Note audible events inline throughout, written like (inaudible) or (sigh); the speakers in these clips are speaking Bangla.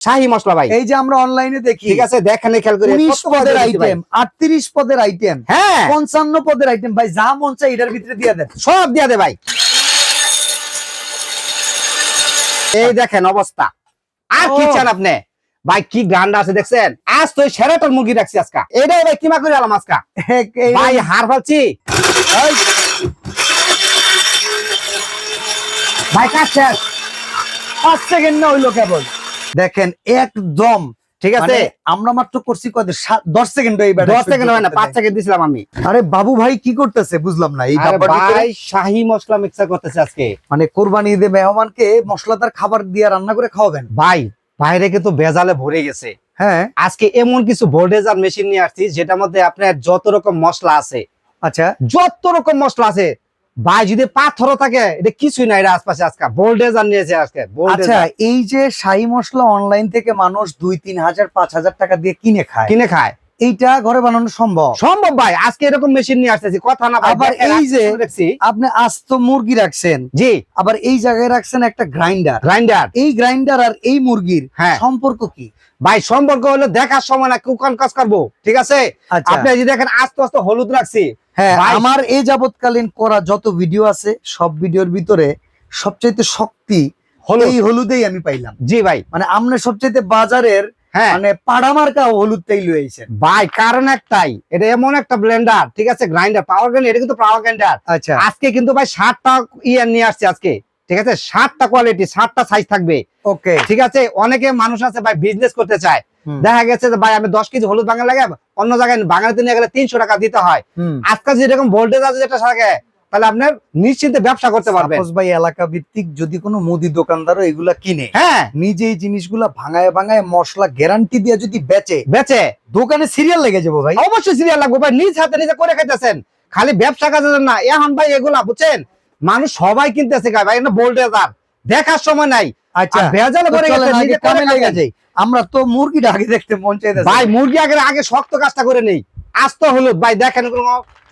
শাহি মশলা ভাই। এই যে আমরা অনলাইনে দেখি ঠিক আছে দেখেন খেয়াল করে উনিশ কত বড় পদের আইটেম আটত্রিশ পদের আইটেম হ্যাঁ। পঞ্চান্ন পদের আইটেম ভাই যা মন চাই এটার ভিতরে দিয়ে দেন। সব দিয়া দে ভাই। এই দেখেন অবস্থা। আর কি চান আপনি? ভাই কি গান্ডা আছে দেখছেন? আজ তো সেরাটার মুরগি রাখছি আজকা। এটাই ভাই কিমা করে আলাম আজকা? ভাই হার ফালছি। ভাই কাজ শেষ। পাঁচ সেকেন্ড না হইল কেবল। দেখেন একদম ঠিক আছে? মানে আমরা মাত্র করছি কত দশ সেকেন্ড এই দশ সেকেন্ড হয় না পাঁচ সেকেন্ড দিছিলাম আমি। আরে বাবু ভাই কি করতেছে বুঝলাম না এই আরে ভাই শাহি মশলা মিক্সার করতেছে আজকে। মানে কোরবানি ঈদে মেহমানকে মশলাদার খাবার দিয়ে রান্না করে খাওয়াবেন। ভাই বাইরে কিন্তু বেজালে ভরে গেছে। হ্যাঁ। আজকে এমন কিছু বোর্ডেজার মেশিন নিয়ে আসছি যেটার মধ্যে আপনার যত রকম মশলা আছে আচ্ছা। যত রকম মশলা আছে ভাই যদি পাথরও থাকে এটা কিছুই নাই এটা আশপাশে আজকে। বোল্ডেজার নিয়েছে আজকে আচ্ছা এই যে শাহী মশলা অনলাইন থেকে মানুষ দুই তিন হাজার পাঁচ হাজার টাকা দিয়ে কিনে খায়। কিনে খায়। এইটা ঘরে বানানো সম্ভব। সম্ভব ভাই আজকে এরকম মেশিন নিয়ে আসতেছি কথা না আবার এই যে- আপনি আস্ত মুরগি রাখছেন। জি। আবার এই জায়গায় রাখছেন একটা গ্রাইন্ডার গ্রাইন্ডার এই গ্রাইন্ডার আর এই মুরগির হ্যাঁ। সম্পর্ক কি? ভাই সম্পর্ক হলো দেখার সময় না কুকান কাজ করব ঠিক আছে? আচ্ছা। আপনি যদি দেখেন আস্তে আস্তে হলুদ রাখছি। হ্যাঁ আমার এই যাবৎকালীন করা যত ভিডিও আছে সব ভিডিওর ভিতরে সবচাইতে শক্তি হলুদ। এই হলুদেই আমি পাইলাম। জি ভাই। মানে আমরা সবচাইতে বাজারের হ্যাঁ। মানে পাড়ামার্কা হলুদটাই লইছেন ভাই কারণ একটাই এটা এমন একটা ব্লেন্ডার ঠিক আছে? গ্রাইন্ডার পাওয়ার গ্রাইন্ডার এটা কিন্তু পাওয়ার গ্রাইন্ডার আচ্ছা। আজকে কিন্তু ভাই ষাটটা নিয়ে আসছে আজকে ঠিক আছে? ষাটটা কোয়ালিটি ষাটটা সাইজ থাকবে। ওকে ঠিক আছে? অনেকে মানুষ আছে ভাই বিজনেস করতে চায়। দেখা গেছে যে ভাই আমি দশ কেজি হলুদ বাঙালি লাগে অন্য জায়গায় বাঙালিতে নিয়ে গেলে তিনশো টাকা দিতে হয়। আজকাল যেরকম ভোল্টেজ আছে যেটা থাকে তাহলে আপনার নিশ্চিন্তে ব্যবসা করতে পারবেন। ভাই এলাকা ভিত্তিক যদি কোনো মুদি দোকানদারও এগুলা কিনে হ্যাঁ। নিজে এই জিনিসগুলা ভাঙায় ভাঙায় মশলা গ্যারান্টি দিয়ে যদি বেচে বেচে। দোকানে সিরিয়াল লেগে যাব ভাই। অবশ্যই সিরিয়াল লাগবে ভাই নিজ হাতে নিজে করে খাইতেছেন। খালি ব্যবসা জন্য না এখন ভাই এগুলা বুঝছেন? মানুষ সবাই কিনতেছে গায়ে ভাই এটা ভোল্টেজার দেখার সময় নাই। আচ্ছা ভেজালে চলেন গেছে, নিজে কামে লেগে খাবেন। আমরা তো মুরগিটা আগে দেখতে মন চাইতেছে। ভাই মুরগি আগে আগে শক্ত কাজটা করে নেই। আস্ত হলুদ। ভাই দেখেন কোনো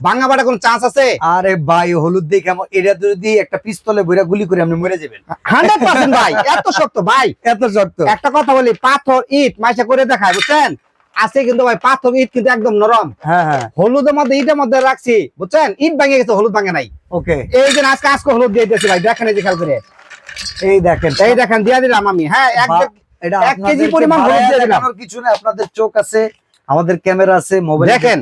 ভাঙা বাড়া কোনো চান্স আছে? আরে ভাই হলুদ দেখে এটা যদি একটা পিস্তলে বইরা গুলি করে আপনি মরে যাবেন। হান্ড্রেড পার্সেন্ট ভাই এত শক্ত। ভাই এত শক্ত। একটা কথা বলি পাথর ইট মাইসা করে দেখায় বুঝছেন? আছে কিন্তু ভাই পাথর ইট কিন্তু একদম নরম। হ্যাঁ হ্যাঁ। হলুদের মধ্যে ইটের মধ্যে রাখছি বুঝছেন? ইট ভাঙে গেছে হলুদ ভাঙে নাই। ওকে। এই যে আজকে আজকে হলুদ দিয়ে দিয়েছি ভাই দেখেন এই যে খেয়াল করে। এই দেখেন। এই দেখেন দিয়ে দিলাম আমি। হ্যাঁ এক কেজি পরিমাণ হলুদ দিয়ে দিলাম। কিছু না আপনাদের চোখ আছে। আমাদের ক্যামেরা আছে মোবাইল দেখেন।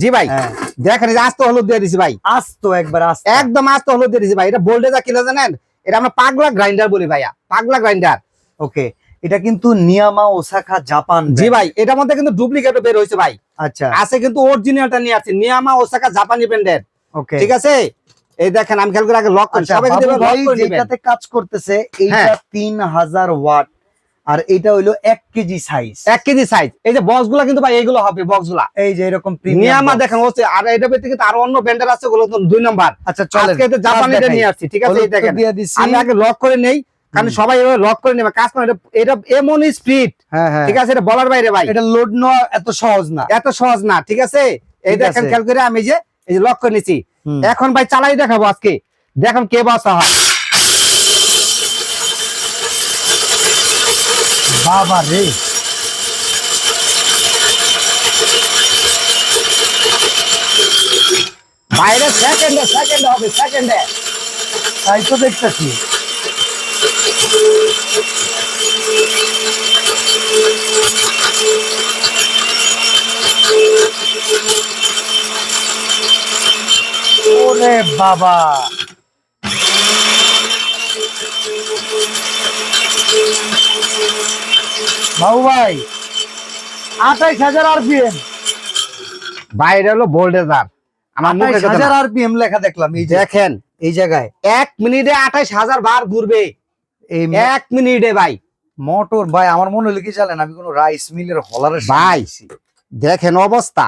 জি ভাই। হ্যাঁ। দেখেন আস্ত হলুদ দিয়ে দিছি ভাই। আস্ত একবার আস্ত। একদম আস্ত হলুদ দিয়ে দিছি ভাই। এটা ভোল্টেজ কিনা জানেন এটা আমরা পাগলা গ্রাইন্ডার বলি ভাইয়া। পাগলা গ্রাইন্ডার ওকে এটা কিন্তু নিয়ামা ওসাকা জাপান জি ভাই এটার মধ্যে কিন্তু ডুপ্লিকেট বের হয়েছে ভাই। আচ্ছা। আছে কিন্তু অরিজিনালটা নিয়ে আছে নিয়ামা ওসাকা জাপানি ব্র্যান্ডের ওকে। ঠিক আছে? এই দেখেন আমি খেয়াল করে আগে লক করি। আচ্ছা সবাই যেটাতে কাজ করতেছে এইটা হ্যাঁ। তিন হাজার ওয়াট। আর এটা হইল এক কেজি সাইজ এক কেজি সাইজ এই যে বক্সগুলা কিন্তু ভাই এইগুলো হবে বক্সগুলা এই যে এরকম প্রিমিয়াম দেখেন হচ্ছে আর এটা ভিতরে কিন্তু আরও অন্য ব্র্যান্ডের আছে ওগুলো তো দুই নাম্বার আচ্ছা আজকে তো জাপানিটা নিয়ে আসছি ঠিক আছে? দেখেন। আমি আগে লক করে নেই কারণ সবাই এভাবে লক করে নেবে। কাজ করে এটা- এমনই স্পিড হ্যাঁ হ্যাঁ। ঠিক আছে? এটা বলার বাইরে ভাই। এটা লোড নেওয়া এত সহজ না। এত সহজ না ঠিক আছে? এই দেখেন খেয়াল করে আমি যে এই যে লক করে নিছি। এখন ভাই চালাই দেখাবো আজকে। দেখুন কে বাসা হয়। বাবা রে বাইরে সেকেন্ডে সেকেন্ডে হবে সেকেন্ডে তাই তো দেখতেছি ওরে বাবা বাবু ভাই আঠাইশ হাজার আরপিএম। বাইরে হলো বোল্ডেজার। আমার মুখে হাজার আরপিএম লেখা দেখলাম এই দেখেন। এই জায়গায়। এক মিনিটে আঠাইশ হাজার বার ঘুরবে। এই এক মিনিটে ভাই। মোটর ভাই আমার মনে হলো কি জানেন আমি কোন রাইস মিলের হলারের ভাই দেখেন অবস্থা।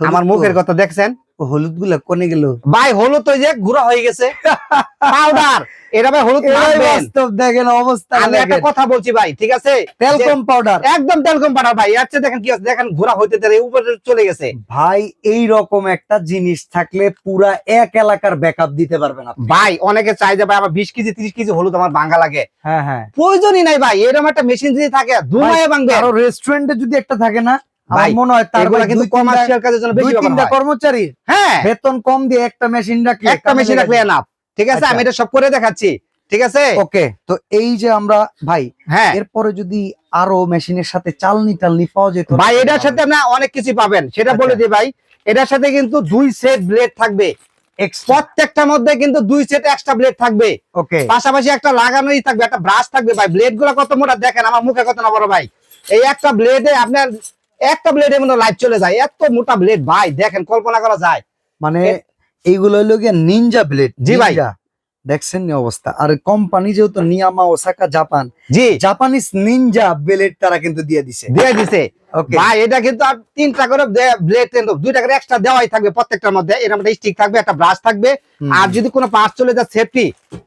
আমার মুখের কথা দেখছেন? হলুদগুলা কোনে গেল? ভাই হলুদ তো যে গুঁড়া হয়ে গেছে। (laughs) পাউডার এটা ভাই হলুদ বাস্তব দেখেন অবস্থা আমি একটা কথা বলছি ভাই ঠিক আছে? Talcum powder. একদম তেলকম পাউডার ভাই এর দেখেন কি আছে? দেখেন ঘোরা হইতে দেয় উপরে চলে গেছে। ভাই এই রকম একটা জিনিস থাকলে পুরা এক এলাকার ব্যাকআপ দিতে পারবেন আপনি। ভাই অনেকে চাই যে ভাই আমার বিশ কেজি ত্রিশ কেজি হলুদ আমার ভাঙ্গা লাগে। হ্যাঁ হ্যাঁ। প্রয়োজনই নাই ভাই এরকম একটা মেশিন যদি থাকে ধুমায় ভাঙবে। আরও রেস্টুরেন্টে যদি একটা থাকে না মনে হয় তার এগুলা ভাই কিন্তু কমার্শিয়াল কাজের জন্য বেশি তিনটা হয়। হ্যাঁ। বেতন কম দিয়ে একটা মেশিন রাখলে একটা মেশিন রাখলে এনাফ ঠিক আছে? আচ্ছা। আমি এটা সব করে দেখাচ্ছি। ঠিক আছে? ওকে। তো এই যে আমরা ভাই হ্যাঁ। এরপরে যদি আরও মেশিনের সাথে চালনি টালনি পাওয়া যেত ভাই এটার সাথে আপনি অনেক কিছু পাবেন। সেটা আচ্ছা। বলে দিই ভাই। এটার সাথে কিন্তু দুই সেট ব্লেড থাকবে। প্রত্যেকটার মধ্যে কিন্তু দুই সেট এক্সট্রা ব্লেড থাকবে। ওকে। পাশাপাশি একটা লাগানোই থাকবে একটা ব্রাশ থাকবে ভাই। ব্লেডগুলো কত মোটা দেখেন আমার মুখে কত না বড় ভাই। এই একটা ব্লেডে আপনার একটা ব্লেডের মধ্যে লাইট চলে যায়। এত মোটা ব্লেড ভাই দেখেন কল্পনা করা যায়। মানে এইগুলো হলো গিয়ে নিনজা ব্লেড জি ভাই। দেখছেন নি অবস্থা? আর কোম্পানি যেহেতু নিয়ামা ওসাকা জাপান জি। জাপানিজ নিনজা ব্লেড তারা কিন্তু দিয়ে দিছে। দিয়ে দিছে। ওকে ভাই এটা কিন্তু আর তিনটা করে ব্লেড কিন্তু দুইটা করে এক্সট্রা দেওয়াই থাকবে প্রত্যেকটার মধ্যে। এরকম একটা স্টিক থাকবে একটা ব্রাশ থাকবে। আর যদি কোনো চলে যায় সেফটি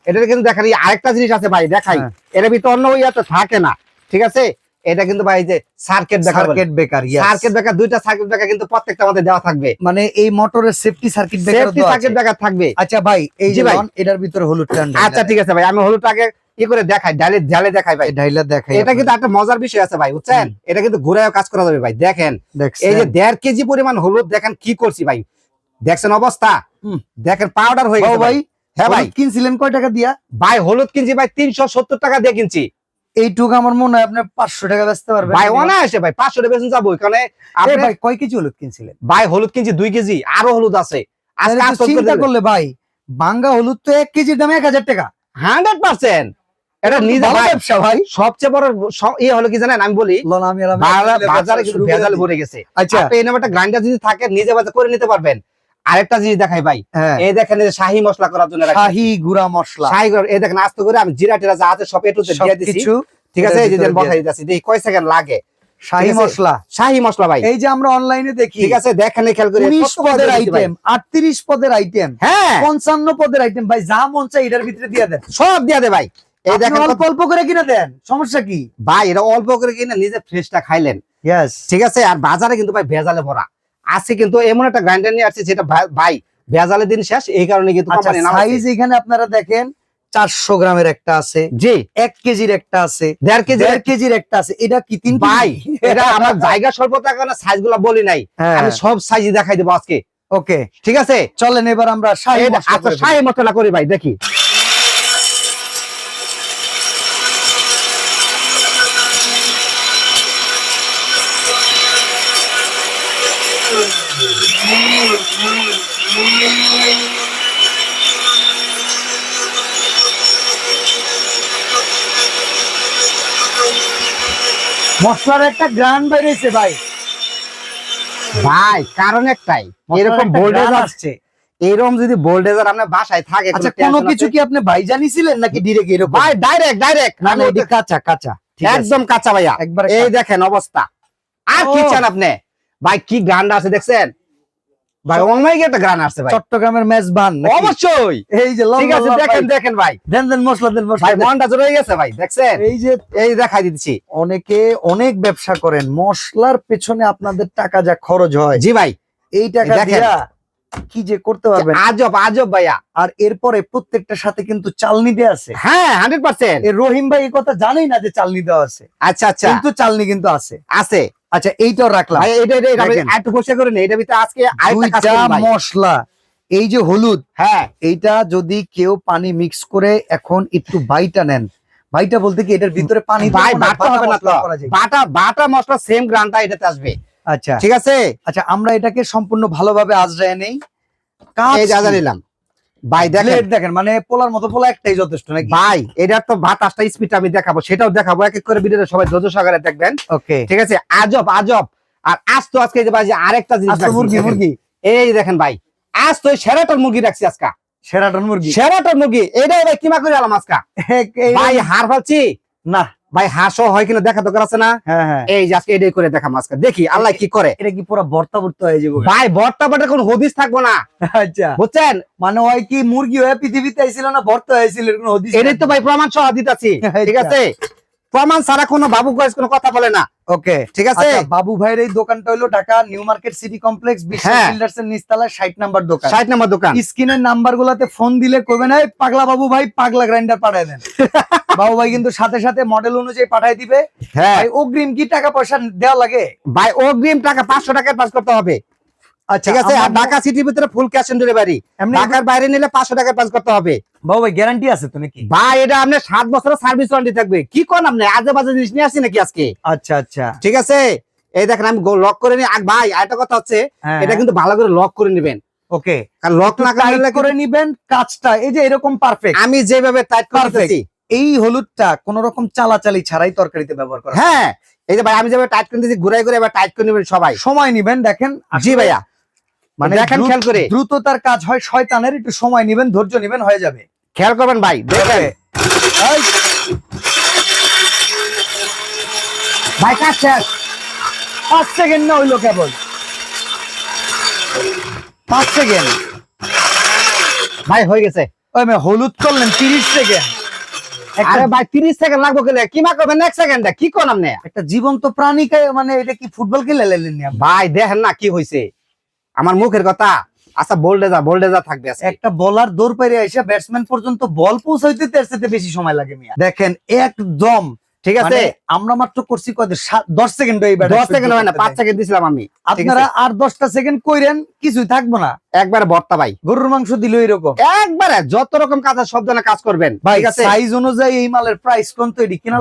এটা কিন্তু দেখেন আরেকটা জিনিস আছে ভাই দেখাই। হ্যাঁ। এর ভিতরে অন্য ইয়াতে থাকে না ঠিক আছে? এটা কিন্তু ভাই যে circuit breaker circuit breaker circuit breaker দুইটা সার্কিট ব্রেকার কিন্তু প্রত্যেকটার মধ্যে দেওয়া থাকবে। মানে এই মোটরের safety circuit breaker safety circuit breaker থাকবে। আচ্ছা ভাই এই যে ভাই। এটার ভিতরে হলুদ টান আচ্ছা ঠিক আছে ভাই আমি হলুদটাকে ই করে দেখাই ডালে দেখাই ভাই। ঢাইলা দেখাই এটা কিন্তু একটা মজার বিষয় আছে ভাই বুঝছেন? এটা কিন্তু ঘুরে কাজ করা যাবে ভাই দেখেন। এই যে দেড় কেজি পরিমাণ হলুদ দেখেন কি করছি ভাই। দেখছেন অবস্থা? দেখেন পাউডার হয়ে গেছে ভাই ভাই। হ্যাঁ ভাই। কিনছিলেন কয় টাকা দিয়া? ভাই হলুদ কিনছি ভাই তিনশো সত্তর টাকা দিয়ে কিনছি। এইটুকু আমার মনে হয় আপনি পাঁচশো টাকা বেচতে পারবেন। ভাই অনায়াসে ভাই পাঁচশো টাকা বেতন যাব আপনি ভাই কয় কেজি হলুদ কিনছিলেন? ভাই হলুদ কিনছি দুই কেজি আরও হলুদ আছে। চিন্তা করলে ভাই বাঙ্গা হলুদ তো এক কেজির দাম এক হাজার টাকা। Hundred percent. এটা নিজে ভাই ব্যবসা ভাই। সবচেয়ে বড় ইয়ে হলো কি জানেন? আমি বলি বাজার- কিন্তু ভেজাল ভরে গেছে। আচ্ছা। এই গ্রাইন্ডার যদি থাকে নিজে বাজার করে নিতে পারবেন। আরেকটা জিনিস দেখাই ভাই। হ্যাঁ। এই দেখেন যে শাহি মশলা করার জন্য শাহি গুড়া মশলা। শাহি করে- এই দেখেন আস্তে করে আমি জিরা টিরা যা আছে সব একটু দিয়ে দিছি। ঠিক আছে এই যে বসাই দিতেছি। দেখি কয় সেকেন্ড লাগে? শাহি মশলা। শাহি মশলা ভাই। এই যে আমরা অনলাইনে দেখি। ঠিক আছে দেখেন খেয়াল করে পদের আইটেম আটত্রিশ পদের আইটেম হ্যাঁ। পঞ্চান্ন পদের আইটেম ভাই যা মন চাই এটার ভিতরে দিয়ে দেন। সব দিয়া দে ভাই। এই দেখেন অল্প অল্প করে কিনে দেন সমস্যা কি? ভাই এটা অল্প করে কিনে নিজে ফ্রেশটা খাইলেন। ঠিক আছে আর বাজারে কিন্তু ভাই ভেজালে ভরা। আছে কিন্তু এমন একটা গ্রাইন্ডার নিয়ে আসছে যেটা ভাই- ভেজালের দিন শেষ এই কারণে কিন্তু আচ্ছা সাইজ এখানে আপনারা দেখেন চারশো গ্রামের একটা আছে জি। এক কেজির একটা আছে দেড় কেজি। দেড় কেজির একটা আছে এটা কি তিন ভাই এটা (laughs) আমার জায়গা স্বল্পতার কারণে সাইজগুলা বলি নাই। হ্যাঁ। আমি সব সাইজ দেখাই দেবো আজকে। ওকে ঠিক আছে? চলেন এবার আমরা শাহি মশলা আচ্ছা ফেলি। মশলা করি ভাই দেখি। মশলার একটা গ্রান বেরিয়েছে ভাই। ভাই কারণ একটাই। এরকম বোল্ডেজ আসছে। এরকম যদি বোল্ডেজার আপনার বাসায় থাকে আচ্ছা কোনো কিছু কি আপনি ভাই জানিছিলেন নাকি ডিরেক্ট এরকম? ভাই ডাইরেক্ট ডাইরেক্ট না না এটি কাঁচা কাঁচা। একদম কাঁচা ভাইয়া। একবারে এই দেখেন অবস্থা। আর কি চান আপনি? ভাই কি গান্ডা আছে দেখছেন? ভাই অনলাইনে একটা গান আছে ভাই। চট্টগ্রামের মেজবান নাকি? অবশ্যই। এই যে ঠিক আছে দেখেন দেখেন ভাই। দেন দেন মশলা দেন মশলা। ভাই। মনটা জোরে গেছে ভাই দেখছেন? এই যে এই দেখাই দিচ্ছি। অনেকে অনেক ব্যবসা করেন মশলার পেছনে আপনাদের টাকা যা খরচ হয় জি ভাই। এই টাকা দেখেন। দিয়া কি যে করতে পারবেন। আজব আজব ভাইয়া। আর এরপরে প্রত্যেকটার সাথে কিন্তু চালনি দেওয়া আছে। হ্যাঁ হান্ড্রেড পার্সেন্ট এই রহিম ভাই এই কথা জানেই না যে চালনি দেওয়া আছে। আচ্ছা আচ্ছা। কিন্তু চালনি কিন্তু আছে। আছে। আচ্ছা এইটাও রাখলাম। এটা। একটু করে নেই এটা ভিতরে আজকে আরেকটা মশলা এই যে হলুদ হ্যাঁ। এইটা যদি কেউ পানি মিক্স করে এখন একটু বাইটা নেন। বাইটা বলতে কি এটার ভিতরে পানি ভাই বাটা হবে না তো। বাটা বাটা মশলা সেম গ্রানটা এটাতে আসবে। আচ্ছা। ঠিক আছে? আচ্ছা আমরা এটাকে সম্পূর্ণ ভালোভাবে আজরায় নেই। কাজ নিলাম। ভাই দেখেন। দেখেন মানে পোলার মতো পোলা একটাই যথেষ্ট নাকি? ভাই এটার তো বাতাসটা স্পিড আমি দেখাবো সেটাও দেখাবো। এক এক করে ভিডিওতে সবাই ধৈর্য সহকারে দেখবেন। ওকে। ঠিক আছে? আজব আজব। আর আজ তো আজকে যে ভাই যে আরেকটা জিনিস মুরগি মুরগি। এই দেখেন ভাই আজ তো সেরাটন মুরগি রাখছি আজকা। সেরাটন মুরগি। সেরাটন মুরগি এটাই ভাই কিমা করে আলাম আজকা? ভাই হার ফালছি? না ভাই হাসো হয় কিনা দেখা দরকার আছে না? হ্যাঁ হ্যাঁ। এই যে আজকে এটাই করে দেখাম আজকে। দেখি আল্লাহ কি করে? এটা কি পুরো ভর্তা ভর্তা হয়ে যাবে? ভাই ভর্তা বাটে কোন হদিস থাকব না। আচ্ছা। বুঝছেন? মানে ওই কি মুরগি হয়ে পৃথিবীতে আইছিল না ভর্তা হয়েছিল কোনো হদিস এটাই তো ভাই প্রমাণ সহ দিতেছি ঠিক আচ্ছা। আছে? প্রমাণ ছাড়া কোনো বাবু কয়েস কোনো কথা বলে না। ওকে। ঠিক আছে? আচ্ছা বাবু ভাইয়ের এই দোকানটা হলো Dhaka new market city complex হ্যাঁ। বিল্ডার্স এর নিচতলায় 60 নাম্বার দোকান। ষাট নম্বর দোকান। স্ক্রিনের নাম্বার গুলাতে ফোন দিলে কইবেন এই পাগলা বাবু ভাই পাগলা গ্রাইন্ডার পাঠায় দেন। (laughs) বাবু ভাই কিন্তু সাথে সাথে মডেল অনুযায়ী পাঠায় দিবে। হ্যাঁ। অগ্রিম কি টাকা পয়সা দেওয়া লাগে? ভাই অগ্রিম টাকা পাঁচশো টাকা পাস করতে হবে। আচ্ছা ঠিক আছে? আর ঢাকা সিটির ভিতরে ফুল ক্যাশ অন ডেলিভারি ঢাকার বাইরে নিলে পাঁচশো টাকা পাস করতে হবে। বাবু ভাই গ্যারান্টি আছে তো নাকি? ভাই এটা আপনার সাত বছরের সার্ভিস ওয়ারেন্টি থাকবে। কি কোন আপনি? আজে বাজে জিনিস নিয়ে আসছি নাকি আজকে? আচ্ছা আচ্ছা। ঠিক আছে? এই দেখেন আমি লক করে নি। ভাই আরেকটা কথা হচ্ছে হ্যাঁ এটা কিন্তু ভালো করে লক করে নেবেন। ওকে কারণ লক না করে নিবেন কাজটা এই যে এরকম পারফেক্ট আমি যেভাবে টাইট করতেছি এই হলুদটা কোন রকম চালাচালি ছাড়াই তরকারিতে ব্যবহার করা হ্যাঁ। এই যে ভাই আমি যেভাবে টাইট করে দিয়েছি ঘুরাই ঘুরে এবার টাইট করে নেবেন সবাই। সময় নিবেন দেখেন জি ভাইয়া। মানে দেখেন খেয়াল করে। দ্রুততার কাজ হয় শয়তানের একটু সময় নিবেন ধৈর্য নিবেন হয়ে যাবে। খেয়াল করবেন ভাই দেখেন। ভাই কাজ শেষ। পাঁচ সেকেন্ড না হইল কেবল। পাঁচ সেকেন্ড। ভাই হয়ে গেছে। ওই হলুদ করলেন তিরিশ সেকেন্ড। আরে ভাই তিরিশ সেকেন্ড লাগবো গেলে কি মা করবেন? এক সেকেন্ডে কি কোন আপনি একটা জীবন্ত প্রাণীকে মানে এটা কি ফুটবল খেলে লেলেন নি ভাই দেখেন না কি হয়েছে আমার মুখের কথা। আচ্ছা বোল্ডেজা বোল্ডেজা থাকবে একটা বলার দৌড় পেরে এসে ব্যাটসম্যান পর্যন্ত বল পৌঁছাইতে তার সাথে বেশি সময় লাগে মিয়া। দেখেন একদম ঠিক আছে? মানে আমরা মাত্র করছি কত দশ সেকেন্ড দশ সেকেন্ড হয় না পাঁচ সেকেন্ড দিছিলাম আমি। আপনারা আর দশটা সেকেন্ড কইরেন কিছুই থাকব না। একবারে ভর্তা ভাই। গরুর মাংস দিল এরকম একবারে যত রকম কাজ আছে সব কাজ করবেন। ভাই সাইজ অনুযায়ী এই মালের প্রাইস কোন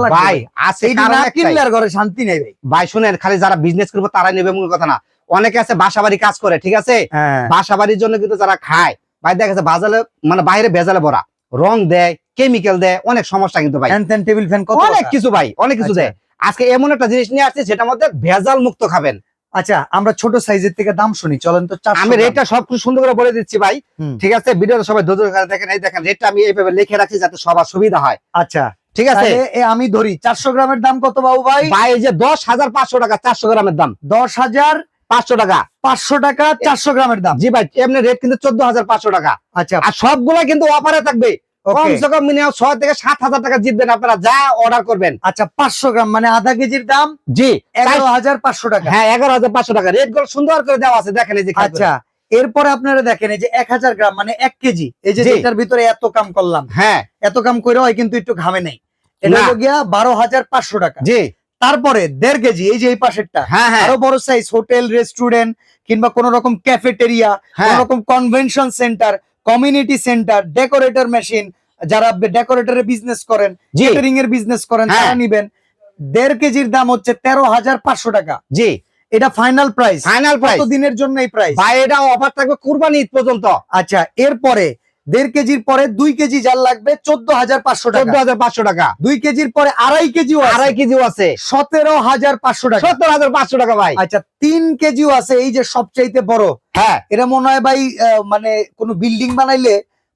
লাগবে? ভাই আছে না কিনলে আর ঘরে শান্তি নেই ভাই। ভাই শুনেন খালি যারা বিজনেস করব তারাই নেবে মূল কথা না। অনেকে আছে বাসা বাড়ি কাজ করে ঠিক আছে? হ্যাঁ। বাসা বাড়ির জন্য কিন্তু যারা খায় ভাই দেখা যাচ্ছে বাজারে মানে বাইরে ভেজালে ভরা। রং দেয় কেমিক্যাল দেয় অনেক সমস্যা কিন্তু ভাই। টেবিল ফ্যান অনেক কিছু ভাই অনেক কিছু আচ্ছা। দেয়। আজকে এমন একটা জিনিস নিয়ে আসছে যেটার মধ্যে ভেজাল মুক্ত খাবেন। আচ্ছা আমরা ছোট সাইজের থেকে দাম শুনি চলেন তো আমি রেটটা সব কিছু সুন্দর করে বলে দিচ্ছি ভাই। ঠিক আছে ভিডিওটা সবাই ধৈর্য সহকারে দেখেন এই দেখেন রেটটা আমি এইভাবে লিখে রাখছি যাতে সবার সুবিধা হয়। আচ্ছা। ঠিক আছে? আমি ধরি চারশো গ্রামের দাম কত বাবু ভাই? ভাই যে দশ হাজার পাঁচশো টাকা চারশো গ্রামের দাম। দশ হাজার পাঁচশো টাকা। পাঁচশো টাকা চারশো গ্রামের দাম। জি ভাই এমনি রেট কিন্তু চোদ্দ হাজার পাঁচশো টাকা। আচ্ছা। আর সবগুলা কিন্তু অফারে থাকবে। কমসে কম মিনিমাম ছয় থেকে সাত হাজার টাকা জিতবেন আপনারা যা অর্ডার করবেন। আচ্ছা পাঁচশো গ্রাম মানে আধা কেজির দাম জি এগারো হাজার পাঁচশো টাকা। হ্যাঁ এগারো হাজার পাঁচশো টাকা। রেটগুলো সুন্দর করে দেওয়া আছে দেখেন এই যে আচ্ছা এরপরে আপনারা দেখেন এই যে এক হাজার গ্রাম মানে এক কেজি। এই যে এটার ভিতরে এত কাম করলাম হ্যাঁ। এত কাম করে হয় কিন্তু একটু ঘামে নেই। এটা হলো গিয়া বারো হাজার পাঁচশো টাকা। জি। তারপরে দেড় কেজি এই যে এই পাশেরটা হ্যাঁ হ্যাঁ। আরও বড় সাইজ হোটেল রেস্টুরেন্ট কিংবা কোন রকম ক্যাফেটেরিয়া কোন রকম convention centre community centre decorator machine যারা ডেকোরেটরের বিজনেস করেন কেটারিং এর বিজনেস করেন হ্যাঁ। তারা নিবেন। দেড় কেজির দাম হচ্ছে তেরো হাজার পাঁচশো টাকা। জি। এটা ফাইনাল প্রাইস ফাইনাল প্রাইস দিনের জন্য এই প্রাইস ভাই এটা অফার থাকবে কুরবানি ঈদ পর্যন্ত। আচ্ছা এরপরে দেড় কেজির পরে দুই কেজি জাল লাগবে চোদ্দ হাজার পাঁচশো চোদ্দ টাকা হাজার পাঁচশো টাকা। দুই কেজির পরে আড়াই কেজিও আড়াই কেজিও আছে। সতেরো হাজার পাঁচশো টাকা। সতেরো হাজার পাঁচশো টাকা ভাই। আচ্ছা তিন কেজিও আছে এই যে সবচাইতে বড়। হ্যাঁ। এটা মনে হয় ভাই মানে কোন বিল্ডিং বানাইলে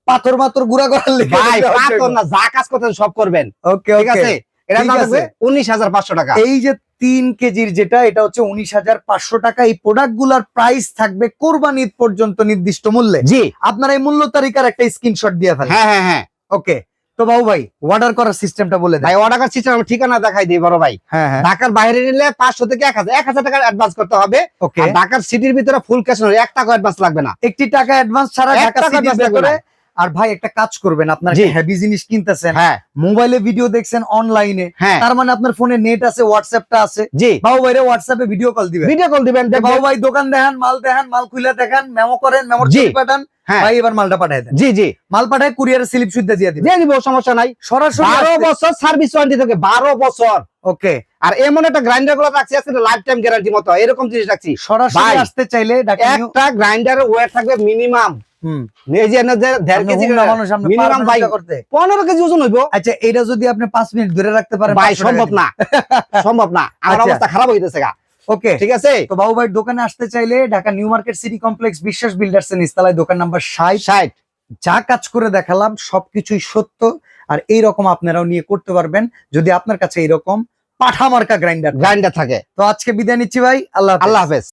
পাথর মাথর গুড়া করার লেগে পাথর না। যা কাজ করতেন সব করবেন। ওকে ঠিক আছে? এটা ঠিক দাম আছে। থাকবে উনিশ হাজার পাঁচশো টাকা। এই যে তিন কেজির যেটা এটা হচ্ছে উনিশ হাজার পাঁচশো টাকা। এই প্রোডাক্টগুলার প্রাইস থাকবে কোরবান ঈদ পর্যন্ত নির্দিষ্ট মূল্যে। জি। আপনারা এই মূল্য তালিকার একটা স্ক্রিনশট দিয়ে ফেলেন। হ্যাঁ হ্যাঁ হ্যাঁ। ওকে তো বাবু ভাই অর্ডার করার সিস্টেমটা বলে ভাই অর্ডার সিস্টেম ঠিকানা দেখাই দিই বড় ভাই। হ্যাঁ হ্যাঁ। ঢাকার বাইরে নিলে পাঁচশো থেকে এক হাজার। এক হাজার টাকা অ্যাডভান্স করতে হবে। ঢাকার সিটির ভিতরে ফুল ক্যাশ এক টাকা অ্যাডভান্স লাগবে না। একটি টাকা অ্যাডভান্স ছাড়া ঢাকা সিটির ভেতরে। আর ভাই একটা কাজ করবেন আপনার। হেভি জিনিস কিনতেছেন হ্যাঁ। মোবাইলে ভিডিও দেখছেন অনলাইনে হ্যাঁ। তার মানে আপনার ফোনে নেট আছে হোয়াটসঅ্যাপটা আছে। জি। বাবু ভাইরে হোয়াটসঅ্যাপে ভিডিও কল দিবেন। ভিডিও কল দিবেন বাবু ভাই দোকান দেখান মাল দেখান মাল খুলে দেখান মেমো করেন মেমোর ছবি পাঠান হ্যাঁ। ভাই এবার মালটা পাঠায় দেন। জি জি। মাল পাঠায় কুরিয়ার স্লিপ সুদ্ধা দিয়ে দিবেন। দিয়ে দিব সমস্যা নাই। সরাসরি বছর সার্ভিস ওয়ারেন্টি থাকে বারো বছর। ওকে আর এমন একটা গ্রাইন্ডারগুলো রাখছি আজকে লাইফ টাইম গ্যারান্টি মতো এরকম জিনিস রাখছি। সরাসরি আসতে চাইলে একটা গ্রাইন্ডারের ওয়েট থাকবে মিনিমাম এই যে মিনিমাম করতে। কেজি ওজন হইব। আচ্ছা এটা যদি আপনি মিনিট ধরে রাখতে পারেন ভাই সম্ভব না। (laughs) সম্ভব না। আমার আচ্ছা। অবস্থা খারাপ হইতেছে গা। ওকে। ঠিক আছে? তো বাবু ভাই দোকানে আসতে চাইলে Dhaka new market city complex Biswas builders এর নিস্তালায় দোকান নাম্বার যা কাজ করে দেখালাম সবকিছুই সত্য। আর এই রকম আপনারাও নিয়ে করতে পারবেন। যদি আপনার কাছে এইরকম পাঠা মার্কা গ্রাইন্ডার গ্রাইন্ডার থাকে। তো আজকে বিদায় নিচ্ছি ভাই আল্লাহ আল্লাহ হাফেজ।